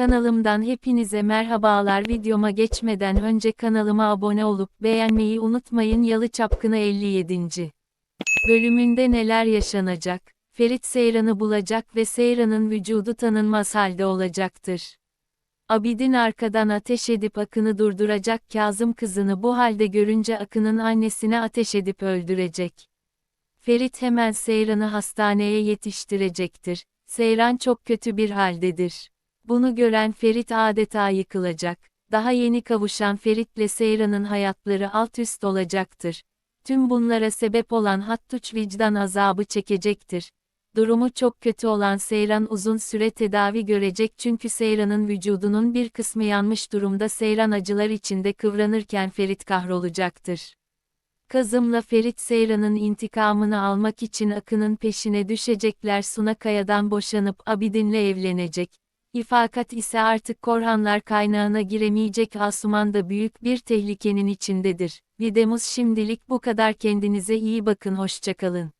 Kanalımdan hepinize merhabalar videoma geçmeden önce kanalıma abone olup beğenmeyi unutmayın Yalı Çapkını 57. Bölümünde neler yaşanacak? Ferit Seyran'ı bulacak ve Seyran'ın vücudu tanınmaz halde olacaktır. Abidin arkadan ateş edip Akın'ı durduracak Kazım kızını bu halde görünce Akın'ın annesine ateş edip öldürecek. Ferit hemen Seyran'ı hastaneye yetiştirecektir. Seyran çok kötü bir haldedir. Bunu gören Ferit adeta yıkılacak. Daha yeni kavuşan Ferit'le Seyran'ın hayatları alt üst olacaktır. Tüm bunlara sebep olan Hattuç vicdan azabı çekecektir. Durumu çok kötü olan Seyran uzun süre tedavi görecek çünkü Seyran'ın vücudunun bir kısmı yanmış durumda Seyran acılar içinde kıvranırken Ferit kahrolacaktır. Kazım'la Ferit Seyran'ın intikamını almak için Akın'ın peşine düşecekler Suna Kaya'dan boşanıp Abidin'le evlenecek. İfakat ise artık Korhanlar kaynağına giremeyecek Asuman da büyük bir tehlikenin içindedir. Videomuz şimdilik bu kadar kendinize iyi bakın hoşçakalın.